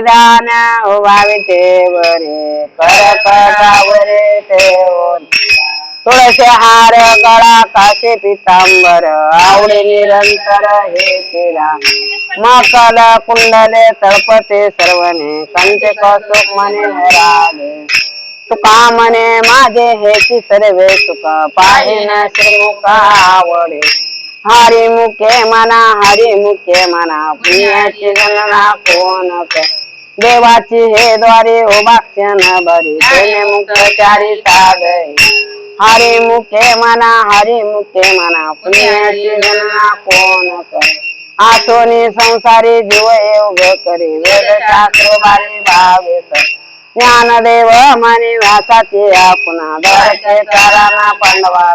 ध्यान उभाविते वरे करकटावरे ठेवून तुळशी हार गळा काशी पितांबर आवडे निरंतर हे केला. मकल कुंडले तळपते सर्वने कंचे कौतुक मने रागे तुका मने माझे हे सर्वे सुख पाहिन श्रीमुखा आवडे. हरी मुखे मना हरी मुखे मना पुण्याची गणना कोण कर? देवाची हे द्वारे उभाक्षण बरी तेने मुखचारी सागरे. हरी मुखे मना हरी मुखे मना. पुण्याची गणना कोण कर? आसोनी संसारी जीव योग करे. वेद शास्त्र बारी भावे ज्ञानदेव मनी व्यासाची पुन्हा दरचे ताराना पांडवा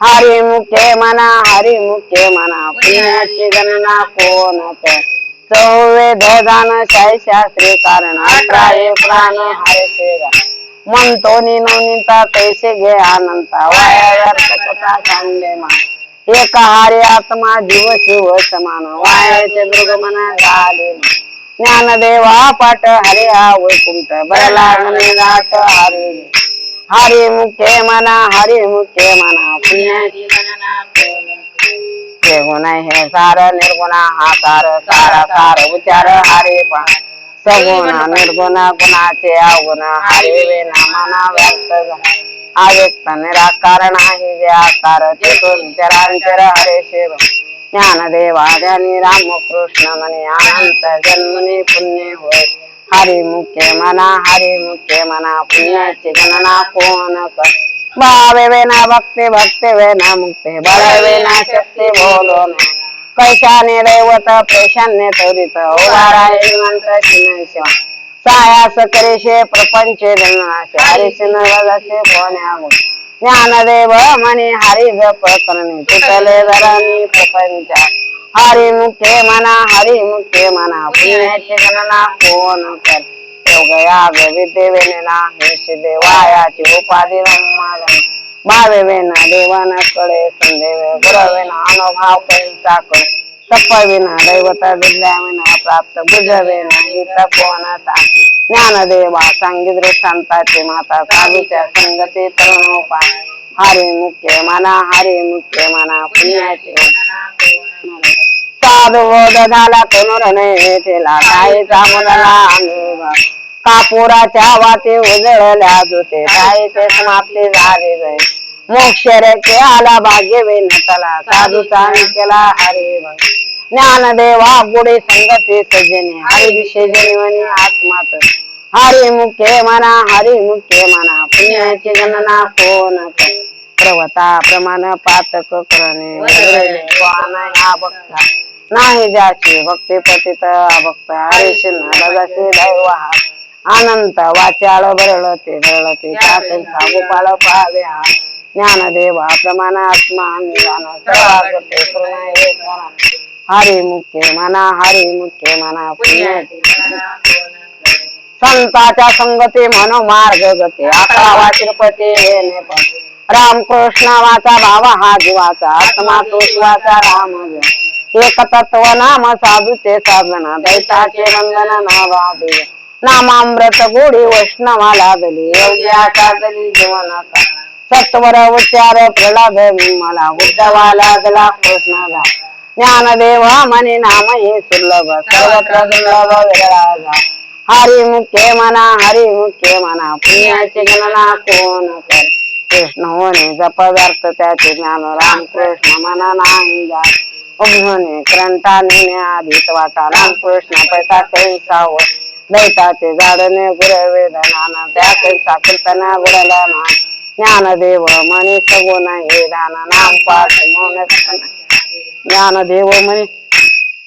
हरी मुखे मना हरी मुखे मना. पुण्याची गणना कोण कर? चौवेद दान शाही शास्त्री कारण अठरा एक प्राण हरे सेवा म्हणतो निनोनिता पैसे घे अनंता वाया व्यर्थ कथा सांगले मा. एक हारे आत्मा जीव शिव समान वायाचे दुर्गमन झाले ज्ञानदेवा पाठ हरे हा वैकुंठ बरला म्हणे हरे. हरी मुखे मना हरी मुखे मना पुण्याची हे गुण हे सार निर्गुण हा सार सारा सार उच्चार हरे पा सगुण निर्गुण गुणाचे अवगुण हरे विना मना व्यक्त अव्यक्त निराकार नाही जे आकार चेतून चरांचर हरे शिव. ज्ञानदेवा ज्ञानी राम कृष्ण मने अनंत जन्मने पुण्य होय. हरी मुख्य मना हरी मुख्य मना पुण्याची गणना कोण कर? भावे वेना भक्ती भक्ती वेना मुक्ती बळ वेना शक्ती बोलो कैशाने दैवत प्रेशाने तोरित ओवारा श्रीमंत शिव शिवा सायास करेशे प्रपंच हरिश नवदाचे कोण्या ज्ञानदेव मनी हरी जप करणे। तुटले धरणी प्रपंच। हरी मुखे मना हरी मुखे मना पुण्याची गणना कोण कर? योगया याग विद्ये वेना हे उपाधी ब्रह्मादन भावे वेना देवानकडे संदेव गुरवेना अनुभाव कैसा कर सपविना दैवत विद्या प्राप्त बुजवेना हित कोणता ज्ञानदेवा सांगितले संताची माता साधूच्या संगती तरुण उपाय. हरी मुख्य मना हरी मुख्य मना पुण्याची साधू बोध झाला नाही तिला काहीचा मुलाला अनुभव कापुराच्या वाती उजळल्या जुते काहीचे समाप्ती झाली जाई मोक्ष आला भाग्य विनतला साधूचा केला हरी ज्ञानदेवा गुढी संगती सजने हरी विषय जनिवनी आत्मात हरी मुख्य मना हरी मुख्य मना पुण्याची गणना कोण प्रमाण पातक करणे नाही ज्याची भक्ती पतित भक्त हरीश नरगशी दैव. अनंत वाचाळ बरळते बरळते त्यातून सागोपाळ पाहावे हा ज्ञानदेवा प्रमाण आत्मा निदान करते हरी मुख्य मना हरी मुख्य मना संताच्या संगती मनो मार्ग गते. अकरावा तिरुपती राम नेपाळ वाचा भावा हा जीवाचा आत्मा तो शिवाचा राम एक तत्व नाम साधूचे साधना दैताचे वंदन नावादे नामामृत गोडी वैष्णवा लागली योग्या साधली जीवनाचा सत्वर उच्चार प्रल्हाद मला उद्धवा लागला कृष्णाला. ज्ञानदेवा मने नाम हे सुलभ सर्वत्र दुर्लभ विरळा हरी मुख्य मना हरी मुख्य मना पुण्याची गणना कोण कर? कृष्ण होणे जपदार्थ त्याचे ज्ञान राम कृष्ण मना नाही जा उभ्योने क्रंटा नेण्याधीत वाटा राम कृष्ण पैसा कैसा हो दैताचे झाडने गुरवे धनाना त्या कैसा कीर्तना गुरला ना. ज्ञानदेव मनी सगुण हे दान नाम पाठ मौन ज्ञानदेव मनी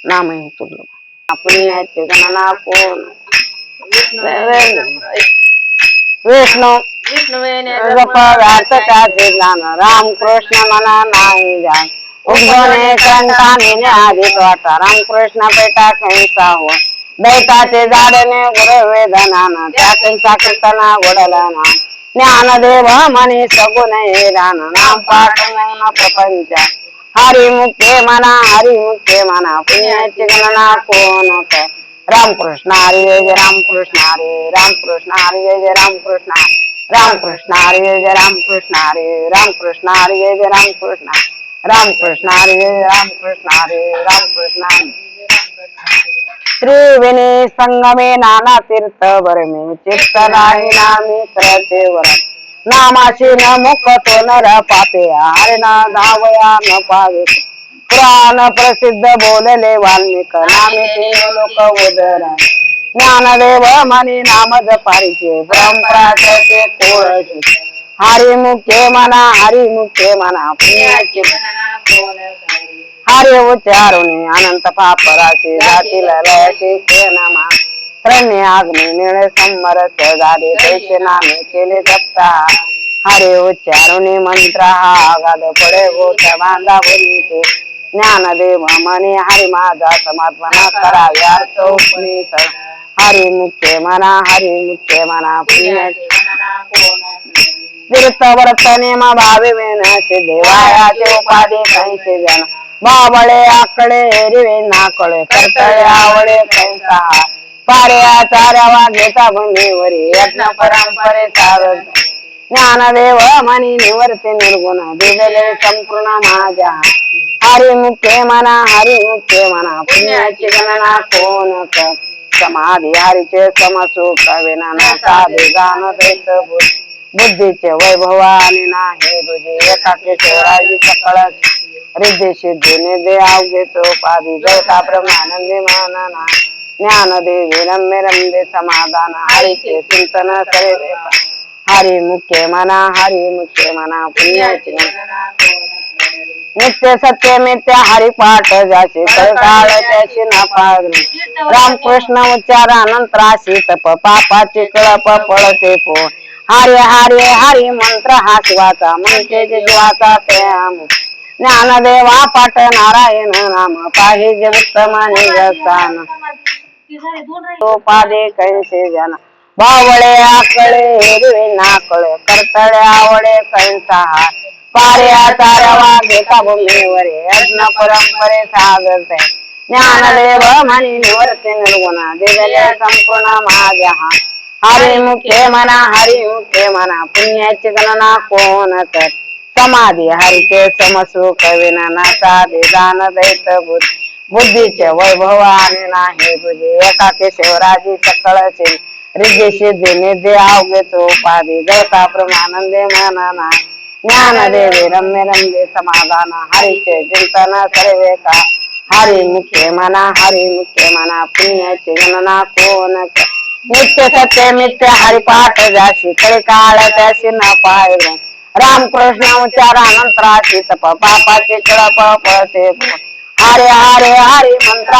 नाम हे तुल्य पुण्याची गणना कोण? विष्णू जप राम कृष्ण मना नाही जाण उद्भवने कंठा नेणे आधीच वाटा राम कृष्ण पेटा कैसा हो? दैताचे झाडने गुरु वेदनाना त्यातून साकृतना घोडला ना ज्ञानदेव मनी सगुण हे दान. नाम पाठ प्रपंच. हरी मुख्य मना हरी मुख्य मना पुण्याची गणना कोण कर? रामकृष्ण हरी जय रामकृष्ण हरे रामकृष्ण हरी जय जय रामकृष्ण. रामकृष्ण हरे जय जय रामकृष्ण हरी रामकृष्ण हरे जय जय रामकृष्ण रामकृष्ण हरी जय रामकृष्ण हरे रामकृष्ण त्रिवेणी संगमे नाना तीर्थ बरमे चित्त नाही नामी करते वर नामाशी न मुख तो नर पापे हरे ना धावया न पावे। पुराण प्रसिद्ध बोलले वाल्मिक नामे लोक उदर ज्ञानदेव मनी नाम जपारीचे परंपराचे कोळचे हरी मुख्य मना हरी मुख्य मना पुण्याचे हरे उच्चारुणी अनंत पापराचे जातील लयाचे नामा। त्रणे अग्नी निळे समरथ झाले त्याचे नामे केले जपता। हरे उच्चारुणी मंत्र हा आगाद पडे गोठ बांधा बोलते ज्ञानदेव मनी हरी माझा समर्पण करावे अर्थ उपनिषद हरी मुख्य मना हरी मुख्य मना पुण्य तीर्थ व्रत नेम भावे मेन देवायाचे उपाधी कैसे जन. बाबळे आकडे हिरवे नाकळे करतळे आवळे कैसा पारे आचार्यावा घेता भूमीवरी यज्ञ परंपरे चालत ज्ञानदेव मनी निवर्ते निर्गुण दिलेले संपूर्ण माझ्या. हरी मुख्य मना हरी मुख्य मना पुण्याची गणना कोण कर? समाधी हरीचे समसुख विना साधे गान देत बुद्धीचे वैभवाने नाही तुझे एकाके शिवराजी सकळ रिद्धी सिद्धी निधे अवघे पादी जयता ब्रह्मानंदी मानना ज्ञान देवी रम्य रम्य समाधान. हरीचे चिंतन करे हरी मुख्य मना हरी मुख्य मना पुण्याची नित्य सत्य मित्य हरिपाठ जाशी काळ त्याची नपागली रामकृष्ण उच्चारानंतराशी तप पापाची कळप पळते पो हरे हरे हरी मंत्र हा शिवाचा म्हणते जीवाचा ते ज्ञानदेवा पाठ नारायण नाम पाहिजे उत्तम निजस्थान पादे कैसे जन। बावळे आकळे हिरवे नाकळ करतळे आवळे कैसा पारे आचार्यवा घेता भूमीवरे यज्ञ परंपरे सागरते. ज्ञानदेव म्हणी निवर्ते निर्गुणा दिलेले संपूर्ण माझ्या हरी मुखे मना हरी मुखे मना पुण्याची गणना कोण कर समाधी हरीचे समसू कविना साधे दान दैत बुद्ध. बुद्धीचे वैभवाने नाही तुझे एकाके शिवराजी सकळचे रिद्धी सिद्धी निधी अवघे तो उपाधी जळता प्रमानंदे मना ज्ञान देवे रम्य रम्य समाधान। हरीचे चिंतन सर्वे का। हरी मुख्य मना हरी मुख्य मना। पुण्याची गणना कोण कर? नित्य सत्य मित्य हरिपाठ जाशी कडे काळ त्याशी न पाहिजे रामकृष्ण उच्चारानंतराशी तप पापाची कळप पळते हरे हरे हरी मंत्र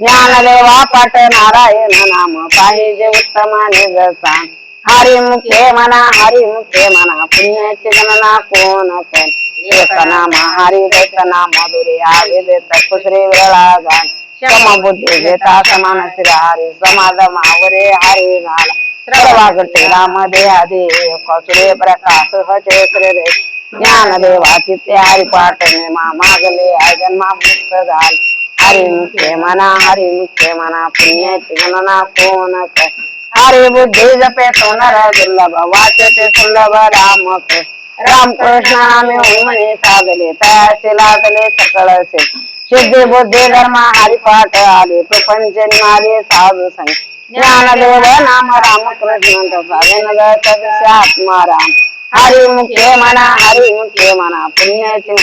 ज्ञानदेवा पाठ नारायण नाम पाहिजे उत्तमाने जसा हरी मुखे मना हरी मुखे मना पुण्याची गणना कोण कोण? एक नाम हरी देत नाम मधुरे आवे देत कुसरे वेळा घाल क्षम बुद्धी घेता समान श्री हरी समाधम मावरे हरी घाला। सर्वागटे राम देहा दे कसुरे प्रकाश हचे रे ज्ञान देवाची ते हरी पाठ मा मागले जन्मा मुक्त झाली। हरी मुखे मना हरी मुखे मना पुण्याची गणना कोण कर हरी बुद्धी जपे नर दुर्लभ वाचे ते सुलभ राम रामकृष्ण नामे म्हणे साधले तयाचे लागले सकळ से सिद्धी बुद्धी धर्म हरिपाठ आले प्रपंच निमाले साधू संग. ज्ञानदेव नाम रामकृष्ण आत्मा राम हरी मुखे मना हरी मुखे मना पुण्याचे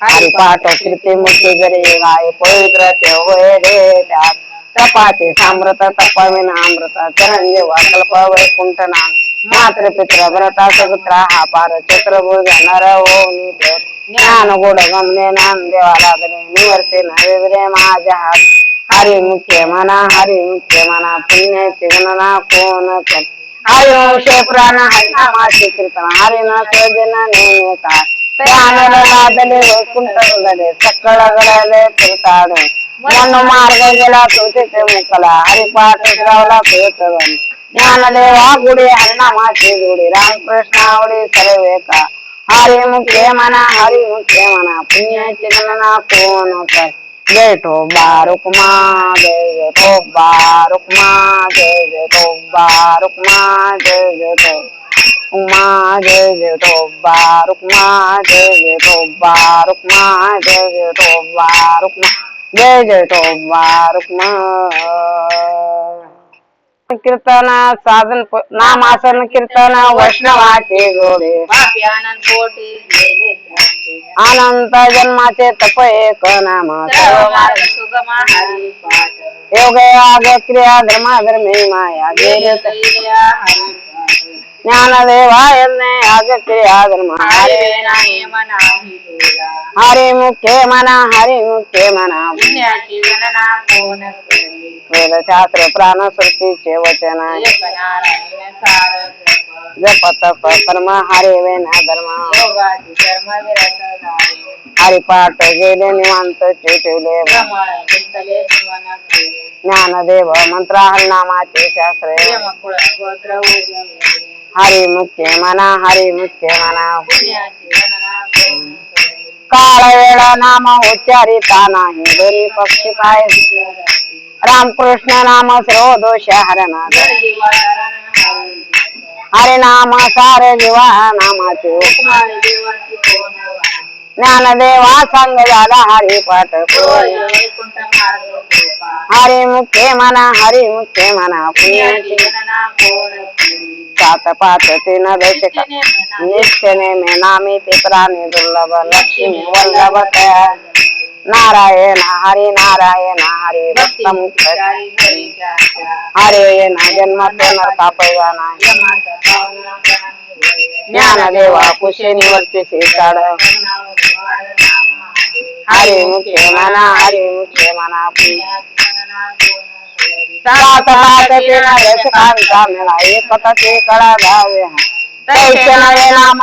हरिपाठ कृती जरे गाय पवित्र ते होय रे त्यात तपाचे साम्रत तपविना अमृत. चरंजीव कल्प वैकुंठ नाम मात्र पित्र व्रता सगुत्रा हा पार चक्रभुज नर हो ज्ञान गोड गमने नाम देवा लागले निवर्ते नवे माझ्या हात. हरी मुख्य मना हरी मुख्य मना. पुण्याची गणना कोण वंशे प्राण हरिनामाचे कीर्तन. हरी न सजन नेमे काय त्याने लादले वैकुंठ गडले सकळ गडले फिरताडे मन मार्ग गेला तुझे ते मुकला हरिपाठ श्रावला पेटवण ज्ञानदेवा गुडे हरिनामाचे गुडे रामकृष्ण आवडे सर्वे का हरी मुखे मना हरी मुखे मना पुण्याची गणना कोण कर जय ठोबा रुक्मा जय जय ठोबा रुक्मा जय जय ठोबा रुक्मा जय जय ठोबा जय जय ठोबा रुक्मा। जय जय ठोबा रुक्मा जय जय ठोबा रुक्मा जय जय ठोबा रुक्मा कीर्तन साधन प- नामासन कीर्तन वैष्णवाचे जोडे पापी आनंद पोटी गेले त्यांचे. अनंत जन्माचे तप एक नाम सर्व मार्ग सुगम हरी पाठ योग योग क्रिया धर्मा धर्मी माया। गेले ज्ञानदेवाय धर्म हरी मुख्य मना हरी मुख्य मना पुण्याची गणना कोण करी वेद शास्त्र प्राण श्रुतीचे वचन जप. तप कर्म हरे वेना धर्म हरिपाठ गेले निवांत ठेवले ज्ञानदेव मंत्र हरनामाचे शास्त्र प्रेमकुळ हरी मुख्य मना हरी मुख्य मना काळ वेळा नाम उच्चारिता नाही दोन्ही पक्षी पाय रामकृष्ण नाम सर्व दोष हरण हरे नाम सार जीवा नामाचे. हुकमाने देवाची कोण ज्ञानदेवा सांग झाला हरी पाठ हरी मुख्य मना हरी मुख्य मना पुण्याची पुण्याची सात पाच तीन दशक निश्चने म्हणा. नामी ते प्राणी दुर्लभ लक्ष्मी वल्लभ तयार नारायण हरी नारायण हरी भक्ती भक्त मुक्त मुक्तारी घरी जाता. हरे ना जन्म नरका होय. ज्ञानदेवा कुशे निवर्ती. हरे मुखे मना हरे मुखे मना. सात तीन दशकांचा मेळा एकताचे कळा धावे तैसे नवे नाम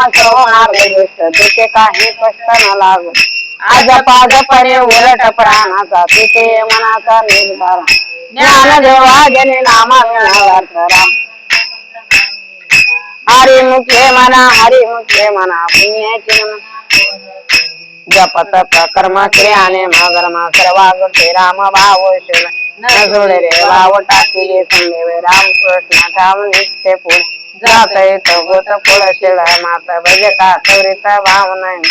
काही कष्ट न लागत आज पाज पणे उलट प्राणाचा तिथे मनाचा निर्धार. ज्ञान देवा जने नामा विनावार्थ राम हरी मुखे मना हरी मुखे मना पुण्याची जप तप कर्म क्रियाने मगर्म सर्वागते राम भाव शिव. न जोडे रे भाव टाकिले संदेवे राम कृष्ण धाम नित्य पुढे जात येतो गोत पुढ शिळ मात भज का त्वरित भाव नाही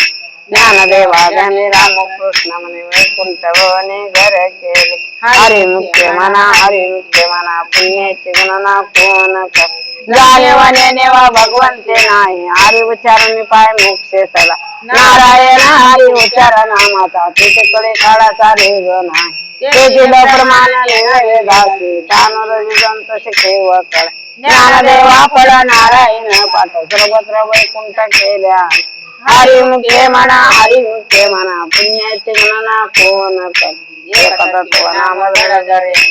ज्ञान देवा ज्ञानी राम कृष्ण म्हणे वैकुंठ भवने घर केले हरी मुख्य मना हरी मुख्य मना पुण्याची गणना कोण कर जाणेवाने नेवा भगवंते नाही हरी उच्चारण पाय मोक्षे सला नारायण हरी उच्चारण माता तिच्याकडे काळाचा रेग नाही त्याची प्रमाण वेदासी तानुर जिवंत शिके व कळ ज्ञानदेवा फळ नारायण पाठ सर्वत्र वैकुंठ केल्या हरी मुखे म्हणा हरी मुखे म्हणा पुण्याची गणना कोण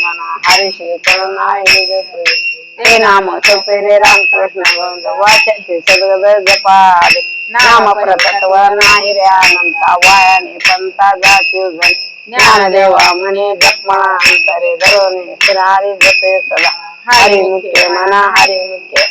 म्हणा हरी श्री करुणाई जपे ते नाम सोपे रे रामकृष्ण गोविंद वाचाचे सगळं जपाले. नाम प्रकटव नाही रे अनंता वायाने पंता जाती ज्ञानदेवा म्हणे अंतरे धरोने हरी जपे सदा. हरी मुखे म्हणा हरी मुखे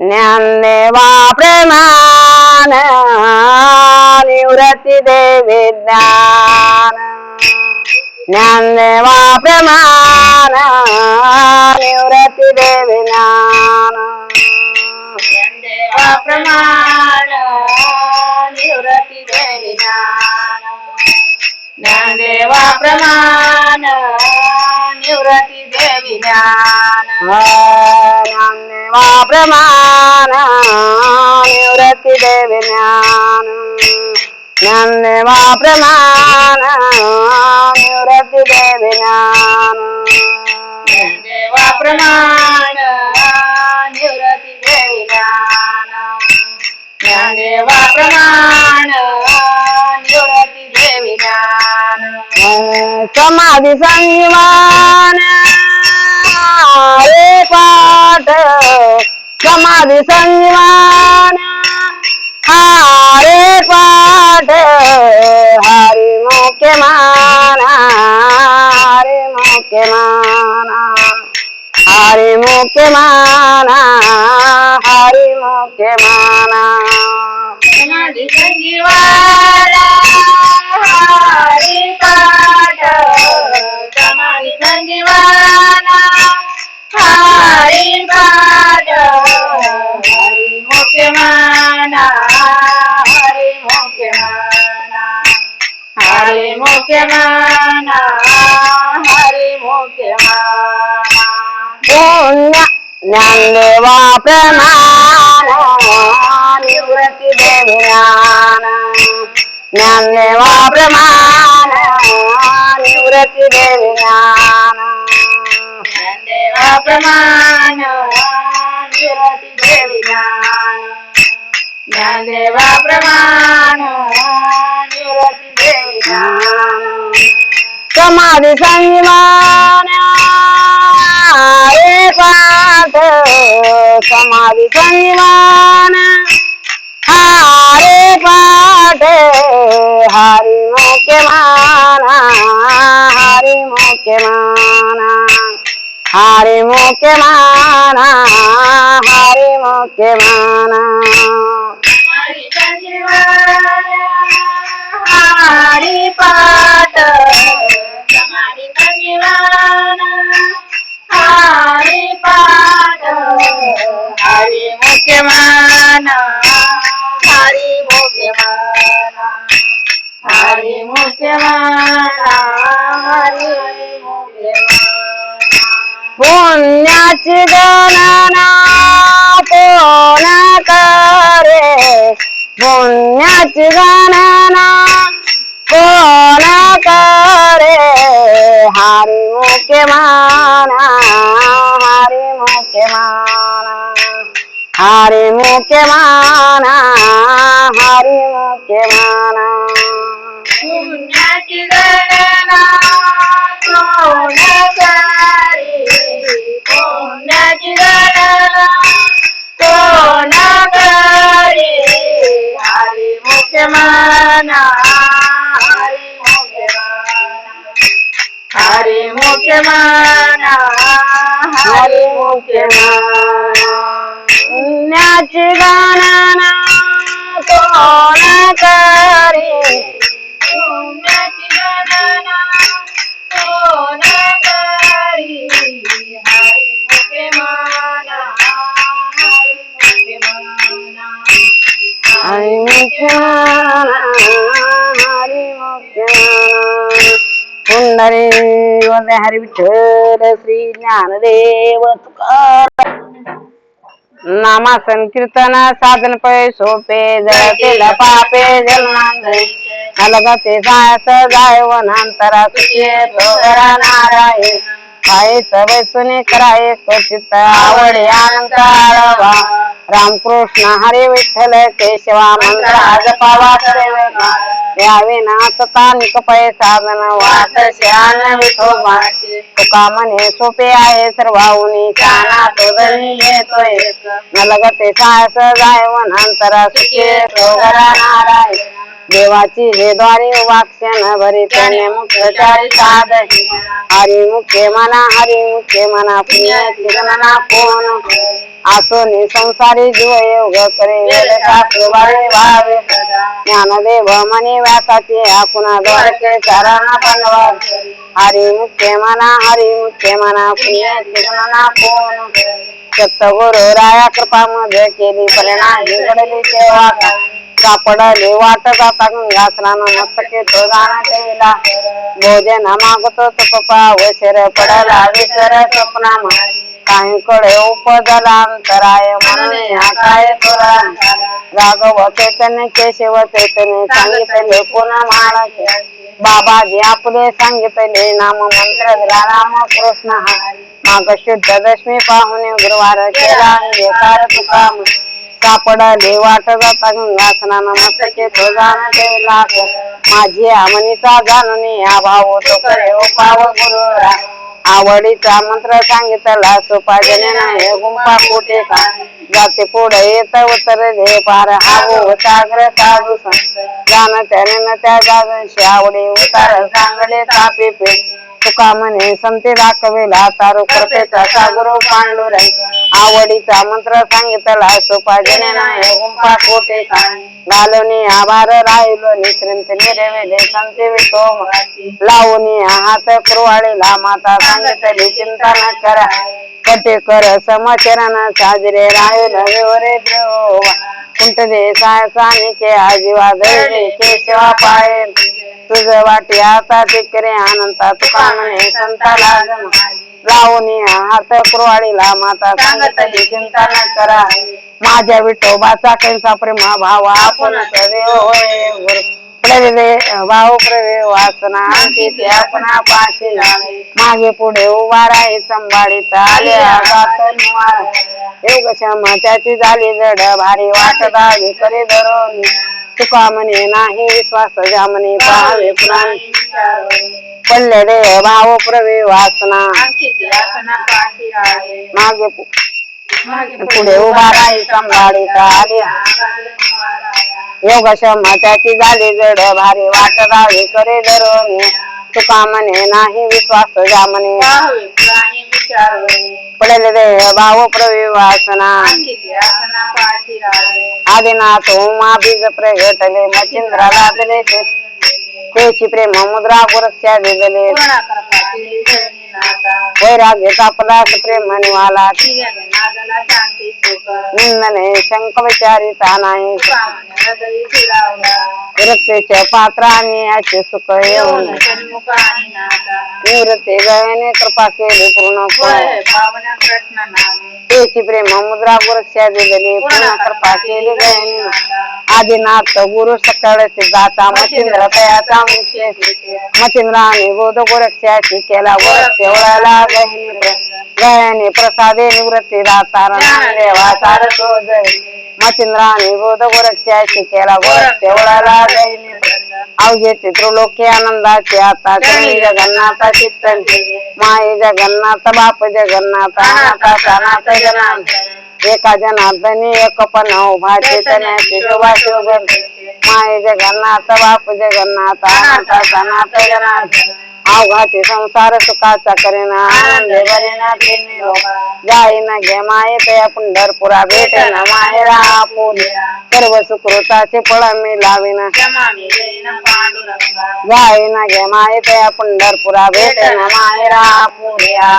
ज्ञानदेवा प्रेमान निवृत्ती देवी ज्ञान। ज्ञानदेवा प्रमाण निवृत्ती देवी ज्ञान। देवा प्रमाण निवृत्ती देवी ज्ञान। ज्ञानदेवा प्रमाण निवृत्ती देवी ज्ञान। ज्ञानदेवा प्रमाण निवृत्ती देवी ज्ञान ज्ञानदेवा प्रमाण निवृत्ती देवी ज्ञान देवा प्रमाण निवृत्ती देवी ज्ञान ज्ञानदेवा प्रमाण ज्ञान समाधी संयमान रे पाठ समाधी संयमान हारे पाठ हरि मुख्य माना हरि मुख्य माना हरि मुख्य माना हरि मुख्य माना समाधी संजीवाला हरी मुख्य माना हरी मुख्य माना हरी मुख्य माना हरी मुख्य माना पुण्य ज्ञानदेवा प्रमाण निवृत्ती देवी ज्ञान ज्ञानदेवा प्रमाण निवृत्ती देवी ज्ञान देवा प्रमाण देवी ज्ञान ज्ञानदेवा प्रमाण समाधी संयमान रे पाठ समाधी संयमान हारे पाठ हरि मुख्य माना हरि मुख्य माना हरि मुख्य माना हरि मुख्य हरी संजीवाला हरी पाठ हरी संजीवाला हरी पाठ पुण्याची गणना कोण करे पुण्याची गणना कोण करे हरी मुख्य माना हरी मुख्य माना हरी मुख्य माना हरी मुख्य माना पुण्याची गणना कोण करी हरी मुख्य माना हरी मुख्य माना हरी मुख्य माना हरी मुख्य माना पुण्याची गणना कोण पुंडरी वंदे हरी विठ्ठल श्री ज्ञानदेव तुकार नामा संकीर्तन साधन पै सोपे जळतील पापे जन्मांधळे अलगते जायस जाय वनांतरा सुखे तोरा नारायण. काय सवय सुने कराये क्वचित आवडे अनंत रामकृष्ण हरे विठ्ठल केशवा मंत्र जपावा सेवका यावे ना सता निकपय साधन वाट श्यान विठोबा तुका म्हणे सोपे आहे सर्वाहुनी शाना। तो धनी येतोय नलगते सायस जाय वनांतरा सुखे सोगरा नारायण। देवाची हे द्वारे वाक्षण भरी त्याने मुख्यचारी साधही हरी मुख्य मना हरी मुख्य मना पुण्याची गणना कोण आसोनी संसारी जीव योग करे वेद शास्त्र वाळे व्हावे ज्ञानदेव मनी व्यासाचे आकुणा द्वारके चरण बनवा हरी मुख्य मना हरी मुख्य मना पुण्याची गणना कोण सप्तगुरु राया कृपा मध्ये केली परिणाम घडली सेवा सापडले वाट जाता गंगासना स्नान मस्तके तो जाणा केला. भोजन मागतो तो पप्पा वैसर पडला विसर स्वप्ना काही कडे उपजला अंतराय म्हणून हा काय तुला? राघव चेतन केशव चेतन सांगितले पुन्हा महाराज बाबाजी आपले सांगितले नाम मंत्र राम कृष्ण माग शुद्ध दशमी पाहुणे गुरुवार केला अंगीकार तुका सापडले वाट जाता गंगा स्नान मस्तके तुळजान ठेवला माझी आमनीचा जाणून या भाव तो करे ओ पाव गुरुरा. आवडीचा मंत्र सांगितला सुपाजने नाही गुंपा कुठे का? जाते पुढे येत उतरले पार. हावो सागर साधू संत. जाण त्याने न त्या जागांशी आवडी उतार. सांगले तापे पे. तुका म्हणे संते दाखवेला तारू कृपेचा सागरो पांडुरंग. आवडीचा मंत्र सांगितला सोपाजने नाही गुंपा कोठे का आभार राहिलो निश्रिंत निरवेले संते विटोम लावणी हात कृवाळीला माता सांगितली चिंता न करा. कटे कर समचरण साजरे राहील विवरे देवा कुंट दे सानिके आजीवा दैवे केशवा पाये तुझ वाटी आता तिकरे अनंता तुका म्हणे संताला जम लावून हात कुरवाडीला माता सांगितली चिंता न करा. माझ्या विठोबाचा कैसा प्रेमा भावा आपण देव होय गुरु प्रवे वासना अंकित आपणा पाशी लावे. मागे पुढे उभा राही संभाळीत आले योग त्याची झाली जड भारी वाट दावी करे धरून. तुका म्हणे नाही विश्वास जामने पाहावे पुराण. पडले भाव प्रवे वासना. मागे पुढे उभा राही संभाळीत आले योग त्याची झाली जड भारी वाट दावी करे धरून तुका म्हणे नाही विश्वास जामने. पडले रे भाव प्रवे वासना आदिनाथ उमा बीज प्रगटले मचिंद्रा लागले ते. त्याची प्रेम मुद्रा गुरक्षा दिले वैराग्य तापला प्रेम निवाला निंदने शंक विचारिता नाही. वृत्तीचे पात्र आणि याचे सुख येऊन निवृत्ती गयाने कृपा केली पूर्ण. त्याची प्रेम मुद्रा गुरक्षा दिलेली पूर्ण कृपा केली गयाने आदिनाथ गुरु सकळ सिद्धाचा मचिंद्र तयाचा मुख्य. मचिंद्राने बोध गोरक्षाची केला गोरक्ष ओळायला गहिनी गयाने प्रसादे निवृत्ती दाता देवा सार शोध मचिंद्राने बोध गोरक्षाची केला गोरक्ष गहिनी अवघे त्रिलोकी आनंदाचे आता तुम्ही जगन्नाथ चित्त माई जगन्नाथ बाप जगन्नाथ अनाथ अनाथ जनार्दन. एका जनार्दनी एक पण उभा चैतन्याची शोभा शोभन माय जगन्नाथ बाप जगन्नाथ अनाथ अनाथ जनार्दन. अवघाचे संसार सुखाचा करेना. आनंद बरेना जाई न घे माये पंढरपुरा भेटे ना माहेरा पुरी सर्व सुकृताचे फळ मी लाविना. जाई न घे माये पंढरपुरा भेटे ना माहेरा पुऱ्या